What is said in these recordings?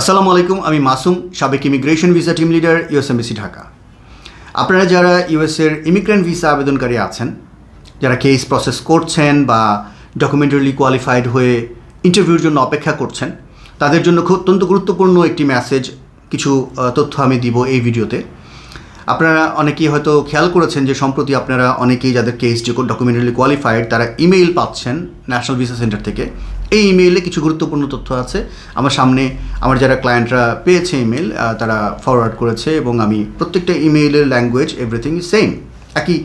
আসসালামু আলাইকুম, আমি মাসুম, সাবেক immigration visa team leader USMBC Dhaka. আপনারা যারা ইউএসের ইমিগ্রেন্ট ভিসা আবেদনকারী আছেন, যারা কেস প্রসেস করছেন বা ডকুমেন্টারি কোয়ালিফাইড হয়ে ইন্টারভিউর জন্য অপেক্ষা করছেন, তাদের জন্য খুব অত্যন্ত গুরুত্বপূর্ণ একটি মেসেজ কিছু তথ্য আমি দিব এই ভিডিওতে। আপনারা অনেকেই হয়তো খেয়াল করেছেন যে সম্প্রতি আপনারা অনেকেই যাদের কেস ডকুমেন্টারি কোয়ালিফাইড তারা ইমেইল পাচ্ছেন ন্যাশনাল ভিসা সেন্টার থেকে। এই ইমেইলে কিছু গুরুত্বপূর্ণ তথ্য আছে। আমার সামনে আমার যারা ক্লায়েন্টরা পেয়েছে ইমেল তারা ফরওয়ার্ড করেছে এবং আমি প্রত্যেকটা ইমেইলের ল্যাঙ্গুয়েজ এভরিথিং সেম একই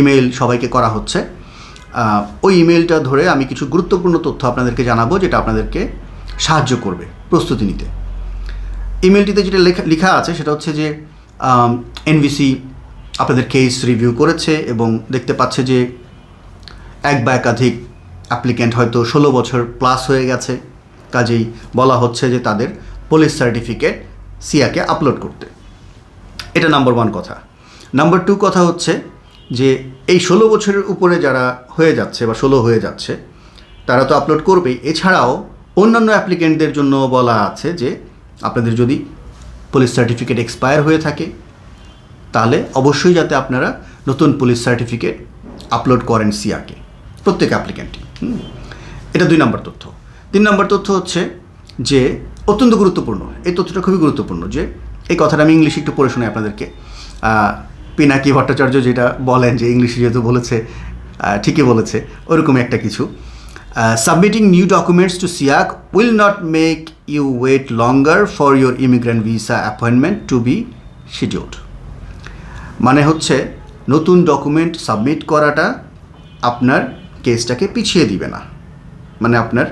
ইমেইল সবাইকে করা হচ্ছে। ওই ইমেইলটা ধরে আমি কিছু গুরুত্বপূর্ণ তথ্য আপনাদেরকে জানাব, যেটা আপনাদেরকে সাহায্য করবে প্রস্তুতি নিতে। ইমেলটিতে যেটা লেখা লেখা আছে সেটা হচ্ছে যে এনভিসি আপনাদের কেস রিভিউ করেছে এবং দেখতে পাচ্ছে যে এক বা একাধিক অ্যাপ্লিক্যান্ট হয়তো ষোলো বছর প্লাস হয়ে গেছে। কাজেই বলা হচ্ছে যে তাদের পুলিশ সার্টিফিকেট সিয়াকে আপলোড করতে। এটা নাম্বার ওয়ান কথা। নাম্বার টু কথা হচ্ছে যে এই ষোলো বছরের উপরে যারা হয়ে যাচ্ছে বা ষোলো হয়ে যাচ্ছে, তারা তো আপলোড করবেই। এছাড়াও অন্যান্য অ্যাপ্লিকেন্টদের জন্য বলা আছে যে আপনাদের যদি পুলিশ সার্টিফিকেট এক্সপায়ার হয়ে থাকে, তাহলে অবশ্যই যাতে আপনারা নতুন পুলিশ সার্টিফিকেট আপলোড করেন সিয়াকে, প্রত্যেক অ্যাপ্লিক্যান্টই হুম। এটা দুই নম্বর তথ্য। তিন নম্বর তথ্য হচ্ছে যে অত্যন্ত গুরুত্বপূর্ণ। এই তথ্যটা খুবই গুরুত্বপূর্ণ যে এই কথাটা আমি ইংলিশে একটু পড়ে শোনাই আপনাদেরকে। পিনাকি ভট্টাচার্য যেটা বলেন যে ইংলিশে যেহেতু বলেছে ঠিকই বলেছে, ওরকমই একটা কিছু। Submitting new documents to CEAC will not make you wait longer for your immigrant visa appointment to be scheduled মানে হচ্ছে নতুন ডকুমেন্ট সাবমিট করাটা আপনার কেসটাকে পিছিয়ে দিবে না। মানে আপনার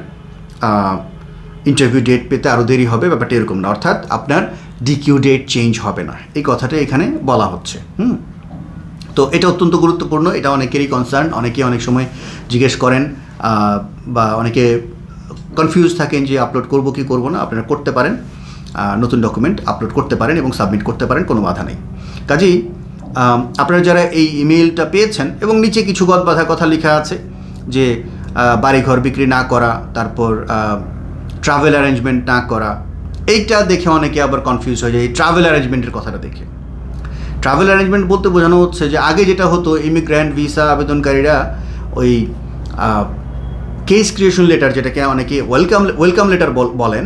ইন্টারভিউ ডেট পেতে আরও দেরি হবে, ব্যাপারটা এরকম না। অর্থাৎ আপনার ডিকিউ ডেট চেঞ্জ হবে না। এই কথাটা এখানে বলা হচ্ছে, হুম? তো এটা অত্যন্ত গুরুত্বপূর্ণ, এটা অনেকেরই কনসার্ন অনেকে অনেক সময় জিজ্ঞেস করেন বা অনেকে কনফিউজ থাকেন যে আপলোড করব কি করব না, আপনারা করতে পারেন নতুন ডকুমেন্ট আপলোড করতে পারেন এবং সাবমিট করতে পারেন, কোনো বাধা নেই। কাজেই আপনারা যারা এই ইমেইলটা পেয়েছেন এবং নিচে কিছু গদ বাধা কথা লেখা আছে যে বাড়িঘর বিক্রি না করা, তারপর ট্রাভেল অ্যারেঞ্জমেন্ট না করা, এইটা দেখে অনেকে আবার কনফিউজ হয়ে যায় এই ট্রাভেল অ্যারেঞ্জমেন্টের কথাটা দেখে। ট্রাভেল অ্যারেঞ্জমেন্ট বলতে বোঝানো হচ্ছে যে আগে যেটা হতো ইমিগ্র্যান্ট ভিসা আবেদনকারীরা ওই কেস ক্রিয়েশন লেটার যেটাকে অনেকে ওয়েলকাম ওয়েলকাম লেটার বলেন,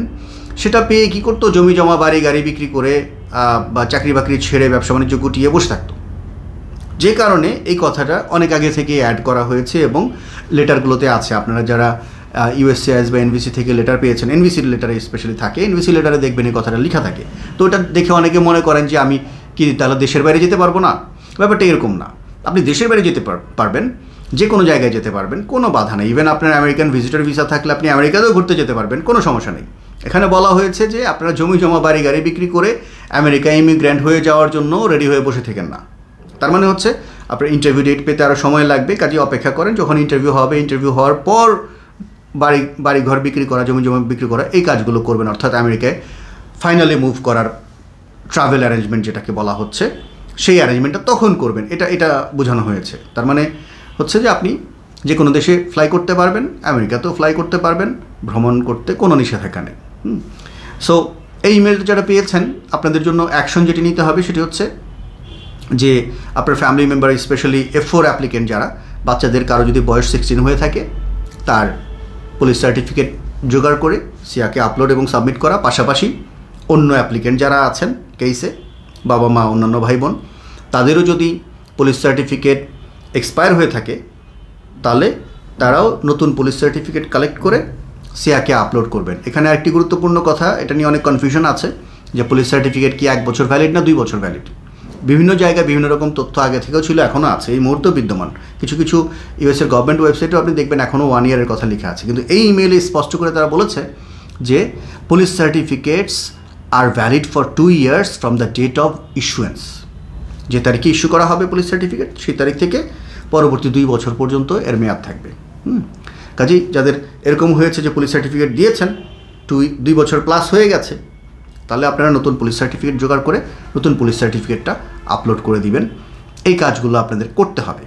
সেটা পেয়ে কী করতো? জমি জমা বাড়ি গাড়ি বিক্রি করে বা চাকরি বাকরি ছেড়ে ব্যবসা বাণিজ্য গুটিয়ে বসে থাকতো। যে কারণে এই কথাটা অনেক আগে থেকে অ্যাড করা হয়েছে এবং লেটারগুলোতে আছে। আপনারা যারা ইউএসসিআইএস বা এনভিসি থেকে লেটার পেয়েছেন এনভিসি লেটারে স্পেশালি থাকে এনভিসি লেটারে দেখবেন এই কথাটা লেখা থাকে। তো ওটা দেখে অনেকে মনে করেন যে আমি কি তাহলে দেশের বাইরে যেতে পারব না? ব্যাপারটা এরকম না। আপনি দেশের বাইরে যেতে পার- পারবেন, যে কোনো জায়গায় যেতে পারবেন, কোনো বাধা নেই। ইভেন আপনার আমেরিকান ভিজিটর ভিসা থাকলে আপনি আমেরিকাতেও ঘুরতে যেতে পারবেন, কোনো সমস্যা নেই। এখানে বলা হয়েছে যে আপনারা জমি জমা বাড়ি গাড়ি বিক্রি করে আমেরিকা ইমিগ্র্যান্ট হয়ে যাওয়ার জন্য রেডি হয়ে বসে থাকেন না। তার মানে হচ্ছে আপনার ইন্টারভিউ ডেট পেতে আরও সময় লাগবে কাজে অপেক্ষা করেন, যখন ইন্টারভিউ হবে ইন্টারভিউ হওয়ার পর বাড়ি বাড়ি ঘর বিক্রি করা, জমি জমা বিক্রি করা, এই কাজগুলো করবেন। অর্থাৎ আমেরিকায় ফাইনালি মুভ করার ট্রাভেল অ্যারেঞ্জমেন্ট যেটাকে বলা হচ্ছে, সেই অ্যারেঞ্জমেন্টটা তখন করবেন। এটা এটা বোঝানো হয়েছে। তার মানে হচ্ছে যে আপনি যে কোনো দেশে ফ্লাই করতে পারবেন, আমেরিকাতেও ফ্লাই করতে পারবেন, ভ্রমণ করতে কোনো নিষেধাজ্ঞা নেই। সো এই ইমেলটা যারা পেয়েছেন, আপনাদের জন্য অ্যাকশন যেটি নিতে হবে সেটি হচ্ছে যে আপনার family member specially F four applicant যারা, বাচ্চাদের কারও যদি বয়স সিক্সটিন হয়ে থাকে, তার পুলিশ সার্টিফিকেট জোগাড় করে সিয়াকে আপলোড এবং সাবমিট করা। পাশাপাশি অন্য অ্যাপ্লিকেন্ট যারা আছেন কেসে বাবা মা, অন্যান্য ভাই বোন, তাদেরও যদি পুলিশ সার্টিফিকেট এক্সপায়ার হয়ে থাকে, তাহলে তারাও নতুন পুলিশ সার্টিফিকেট কালেক্ট করে সিয়াকে আপলোড করবেন। এখানে আরেকটি গুরুত্বপূর্ণ কথা, এটা নিয়ে অনেক কনফিউশন আছে, যে পুলিশ সার্টিফিকেট কি এক বছর ভ্যালিড না দুই বছর ভ্যালিড বিভিন্ন জায়গায় বিভিন্ন রকম তথ্য আগে থেকেও ছিল, এখনও আছে, এই মুহূর্তেও বিদ্যমান। কিছু কিছু ইউএসের গভর্নমেন্ট ওয়েবসাইটেও আপনি দেখবেন এখনও ওয়ান ইয়ারের কথা লেখা আছে। কিন্তু এই ইমেইলে স্পষ্ট করে তারা বলেছে যে police certificates are valid for two years from the date of issuance যে তারিখে ইস্যু করা হবে পুলিশ সার্টিফিকেট সেই তারিখ থেকে পরবর্তী দুই বছর পর্যন্ত এর মেয়াদ থাকবে। হুম? কাজেই যাদের এরকম হয়েছে যে পুলিশ সার্টিফিকেট দিয়েছেন, দুই দুই বছর প্লাস হয়ে গেছে তাহলে আপনারা নতুন পুলিশ সার্টিফিকেট জোগাড় করে নতুন পুলিশ সার্টিফিকেটটা আপলোড করে দিবেন। এই কাজগুলো আপনাদের করতে হবে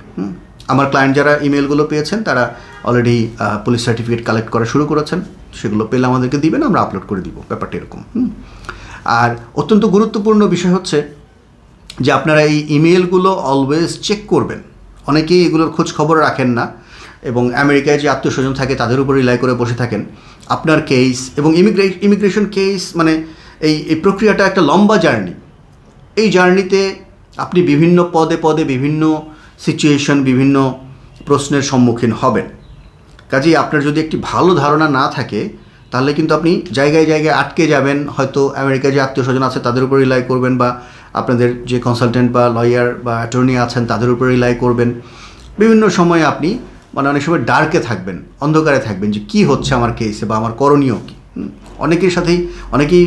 আমার ক্লায়েন্ট যারা ইমেলগুলো পেয়েছেন, তারা অলরেডি পুলিশ সার্টিফিকেট কালেক্ট করা শুরু করেছেন। সেগুলো পেলে আমাদেরকে দিবেন, আমরা আপলোড করে দিব, ব্যাপারটা এরকম। আর অত্যন্ত গুরুত্বপূর্ণ বিষয় হচ্ছে যে আপনারা এই ইমেলগুলো অলওয়েজ চেক করবেন। অনেকেই এগুলোর খোঁজ খবর রাখেন না এবং আমেরিকায় যে আত্মীয়স্বজন থাকে, তাদের উপর রিলাই করে বসে থাকেন। আপনার কেস এবং ইমিগ্রে ইমিগ্রেশন কেস মানে এই এই প্রক্রিয়াটা একটা লম্বা জার্নি। এই জার্নিতে আপনি বিভিন্ন পদে পদে বিভিন্ন সিচুয়েশন বিভিন্ন প্রশ্নের সম্মুখীন হবেন। কাজেই আপনার যদি একটি ভালো ধারণা না থাকে, তাহলে কিন্তু আপনি জায়গায় জায়গায় আটকে যাবেন। হয়তো আমেরিকায় যে আত্মীয় স্বজন আছে, তাদের উপর রিলাই করবেন বা আপনাদের যে কনসালটেন্ট বা লয়ার বা অ্যাটর্নি আছেন, তাদের উপর রিলাই করবেন। বিভিন্ন সময়ে আপনি মানে অনেক সময় ডার্কে থাকবেন, অন্ধকারে থাকবেন যে, কী হচ্ছে আমার কেসে বা আমার করণীয় কী। অনেকের সাথেই, অনেকেই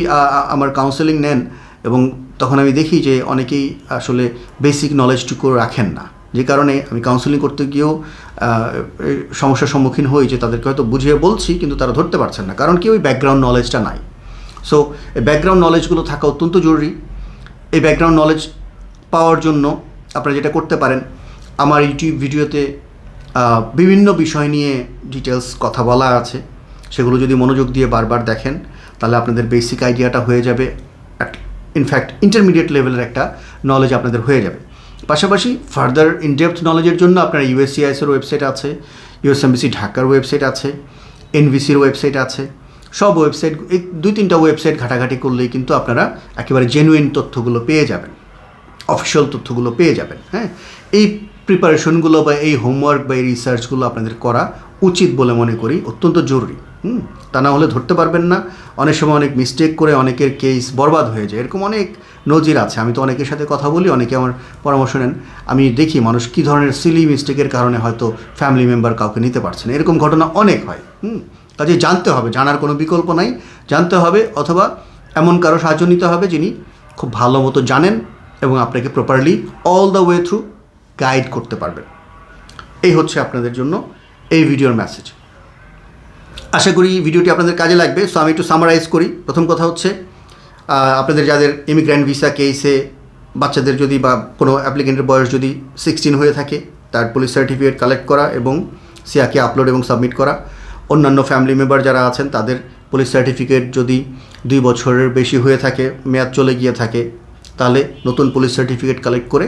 আমার কাউন্সেলিং নেন এবং তখন আমি দেখি যে অনেকেই আসলে বেসিক নলেজটুকু রাখেন না। যে কারণে আমি কাউন্সেলিং করতে গিয়েও সমস্যার সম্মুখীন হই যে তাদেরকে হয়তো বুঝিয়ে বলছি কিন্তু তারা ধরতে পারছেন না। কারণ কি ওই ব্যাকগ্রাউন্ড নলেজটা নাই। সো এই ব্যাকগ্রাউন্ড নলেজগুলো থাকা অত্যন্ত জরুরি। এই ব্যাকগ্রাউন্ড নলেজ পাওয়ার জন্য আপনারা যেটা করতে পারেন, আমার ইউটিউব ভিডিওতে বিভিন্ন বিষয় নিয়ে ডিটেলস কথা বলা আছে। সেগুলো যদি মনোযোগ দিয়ে বারবার দেখেন, তাহলে আপনাদের বেসিক আইডিয়াটা হয়ে যাবে ইনফ্যাক্ট ইন্টারমিডিয়েট লেভেলের একটা নলেজ আপনাদের হয়ে যাবে। পাশাপাশি ফার্দার ইনডেপথ নলেজের জন্য আপনার ইউএসসিআইএসের ওয়েবসাইট আছে ইউএসএমবিসি ঢাকার ওয়েবসাইট আছে এনবিসির ওয়েবসাইট আছে, সব ওয়েবসাইট এই দুই তিনটা ওয়েবসাইট ঘাটাঘাটি করলেই কিন্তু আপনারা একেবারে জেনুইন তথ্যগুলো পেয়ে যাবেন অফিসিয়াল তথ্যগুলো পেয়ে যাবেন হ্যাঁ? এই প্রিপারেশনগুলো বা এই হোমওয়ার্ক বা এই রিসার্চগুলো আপনাদের করা উচিত বলে মনে করি, অত্যন্ত জরুরি। হুম, তা না হলে ধরতে পারবেন না। অনেক সময় অনেক মিস্টেক করে অনেকের কেস বরবাদ হয়ে যায়। এরকম অনেক নজির আছে। আমি তো অনেকের সাথে কথা বলি, অনেকে আমার পরামর্শ নেন। আমি দেখি মানুষ কী ধরনের সিলি মিস্টেকের কারণে হয়তো ফ্যামিলি মেম্বার কাউকে নিতে পারছে না। এরকম ঘটনা অনেক হয়। হুম কাজে জানতে হবে, জানার কোনো বিকল্প নাই। জানতে হবে অথবা এমন কারও সাহায্য নিতে হবে যিনি খুব ভালো মতো জানেন এবং আপনাকে properly all the way through guide করতে পারবেন। এই হচ্ছে আপনাদের জন্য এই ভিডিওর মেসেজ আশা করি ভিডিওটি আপনাদের কাজে লাগবে। সো আমি একটু সামারাইজ করি। প্রথম কথা হচ্ছে আপনাদের যাদের ইমিগ্র্যান্ট ভিসা কেসে বাচ্চাদের যদি বা কোনো অ্যাপ্লিকেন্টের বয়স যদি সিক্সটিন হয়ে থাকে, তার পুলিশ সার্টিফিকেট কালেক্ট করা এবং সিয়াকে আপলোড এবং সাবমিট করা। অন্যান্য ফ্যামিলি মেম্বার যারা আছেন, তাদের পুলিশ সার্টিফিকেট যদি দুই বছরের বেশি হয়ে থাকে, মেয়াদ চলে গিয়ে থাকে, তাহলে নতুন পুলিশ সার্টিফিকেট কালেক্ট করে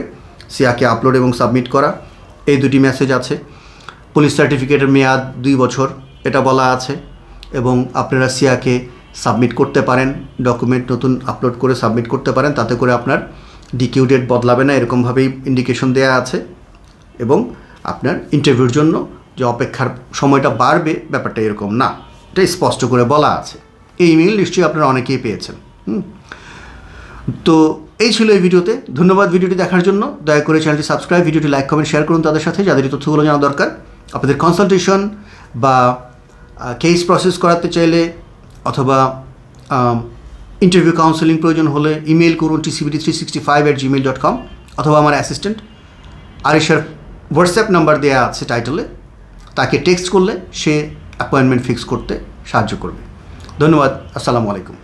সিয়াকে আপলোড এবং সাবমিট করা। এই দুটি মেসেজ আছে। পুলিশ সার্টিফিকেটের মেয়াদ দুই বছর। এটা বলা আছে এবং আপনারা সিয়াকে সাবমিট করতে পারেন, ডকুমেন্ট নতুন আপলোড করে সাবমিট করতে পারেন, তাতে করে আপনার ডিকিউ ডেট বদলাবে না, এরকমভাবেই ইন্ডিকেশন দেওয়া আছে এবং আপনার ইন্টারভিউর জন্য যে অপেক্ষার সময়টা বাড়বে ব্যাপারটা এরকম না। এটা স্পষ্ট করে বলা আছে। এই ইমেল নিশ্চয়ই আপনারা অনেকেই পেয়েছেন। তো এই ছিল এই ভিডিওতে। ধন্যবাদ ভিডিওটি দেখার জন্য। দয়া করে চ্যানেলটি সাবস্ক্রাইব, ভিডিওটি লাইক, কমেন্ট শেয়ার করুন তাদের সাথে। যাদের তথ্যগুলো জানা দরকার, আপনাদের কনসালটেশন বা কেস প্রসেস করাতে চাইলে অথবা ইন্টারভিউ কাউন্সেলিং প্রয়োজন হলে ইমেল করুন TCBT three sixty five at gmail dot com অথবা আমার অ্যাসিস্ট্যান্ট আরিশার হোয়াটসঅ্যাপ নাম্বার দেওয়া আছে টাইটেলে তাকে টেক্সট করলে সে অ্যাপয়েন্টমেন্ট ফিক্স করতে সাহায্য করবে। ধন্যবাদ, আসসালামু আলাইকুম।